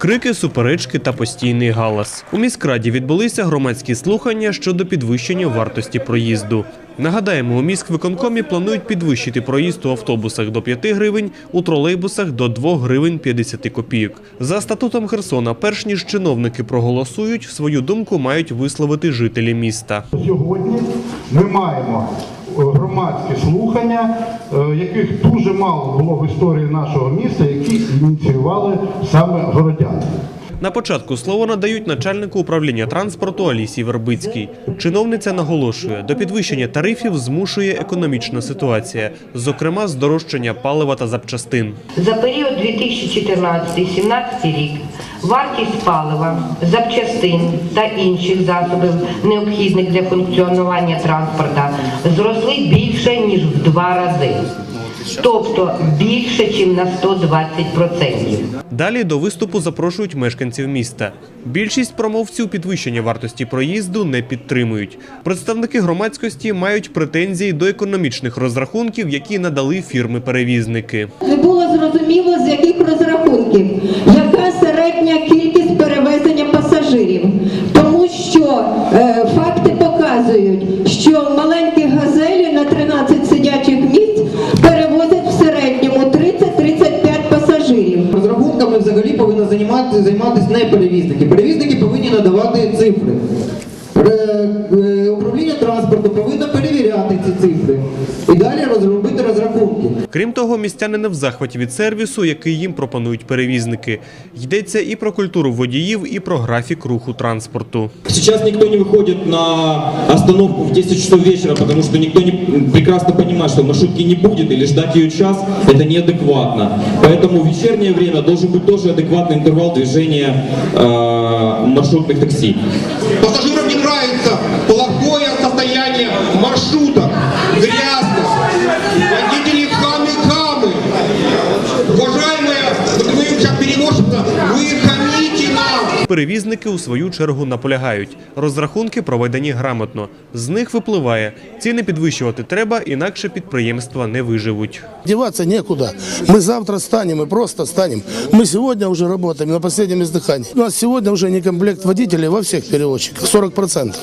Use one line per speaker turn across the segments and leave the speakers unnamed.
Крики, суперечки та постійний галас. У міськраді відбулися громадські слухання щодо підвищення вартості проїзду. Нагадаємо, у міськвиконкомі планують підвищити проїзд у автобусах до 5 гривень, у тролейбусах до 2 гривень 50 копійок. За статутом Херсона, перш ніж чиновники проголосують, свою думку мають висловити жителі міста.
Сьогодні ми маємо громадські слухання, е, яких дуже мало було в історії нашого міста, які ініціювали саме городяни.
На початку слово надають начальнику управління транспорту Алісі Вербицькій. Чиновниця наголошує, до підвищення тарифів змушує економічна ситуація, зокрема здорожчання палива та запчастин.
За період 2014-2017 рік вартість палива, запчастин та інших засобів, необхідних для функціонування транспорта, зросли більше ніж в два рази. Тобто більше, ніж на 120%.
Далі до виступу запрошують мешканців міста. Більшість промовців підвищення вартості проїзду не підтримують. Представники громадськості мають претензії до економічних розрахунків, які надали фірми-перевізники.
Не було зрозуміло, з яких розрахунків, що маленькі газелі на 13 сидячих місць перевозять в середньому 30-35 пасажирів.
Розрахунками взагалі повинні займати, займатися не перевізники. Перевізники повинні надавати цифри. Е, Управління транспорту повинно перевіряти ці цифри і далі розробити розрахунки.
Крім того, містяни не в захваті від сервісу, який їм пропонують перевізники. Йдеться і про культуру водіїв, і про графік руху транспорту.
Сейчас никто не выходит на остановку в 10 часов вечера, потому что никто не, прекрасно понимает, что маршрутки не будет, или ждать ее час – это неадекватно. Поэтому в вечернее время должен быть тоже адекватный интервал движения э, маршрутных такси.
Пассажирам не нравится плохое состояние маршруток,
Перевізники у свою чергу наполягають. Розрахунки проведені грамотно. З них випливає, ціни підвищувати треба, інакше підприємства не виживуть.
Деваться некуда. Мы завтра станем и просто станем. Мы сегодня уже работаем на последнем издыхании. У нас сегодня уже не комплект водителей во всех перевозчиках, 40%.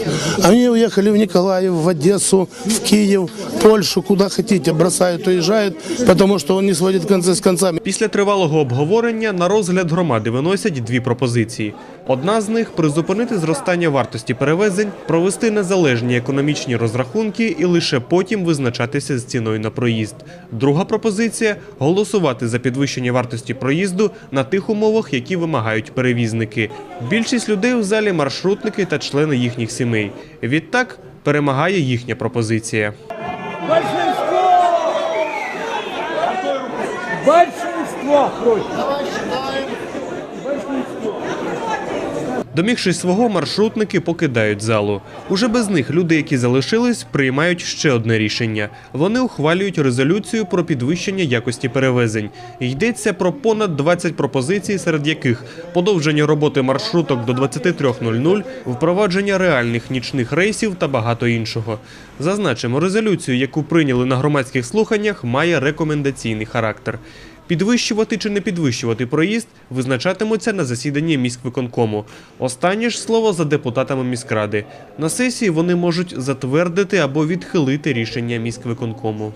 Они уехали в Николаев, в Одессу, в Киев, Польшу, куда хотите, бросают, уезжают, потому что он не сводит концы с концами.
Після тривалого обговорення на розгляд громади виносять дві пропозиції. Одна з них призупинити зростання вартості перевезень, провести незалежні економічні розрахунки і лише потім визначатися з ціною на проїзд. Друга пропозиція голосувати за підвищення вартості проїзду на тих умовах, які вимагають перевізники. Більшість людей у залі маршрутники та члени їхніх сімей. Відтак перемагає їхня пропозиція.
Большинство! Большинство против.
Домігшись свого, маршрутники покидають залу. Уже без них люди, які залишились, приймають ще одне рішення. Вони ухвалюють резолюцію про підвищення якості перевезень. Йдеться про понад 20 пропозицій, серед яких подовження роботи маршруток до 23.00, впровадження реальних нічних рейсів та багато іншого. Зазначимо, резолюцію, яку прийняли на громадських слуханнях, має рекомендаційний характер. Підвищувати чи не підвищувати проїзд визначатимуться на засіданні міськвиконкому. Останнє ж слово за депутатами міськради. На сесії вони можуть затвердити або відхилити рішення міськвиконкому.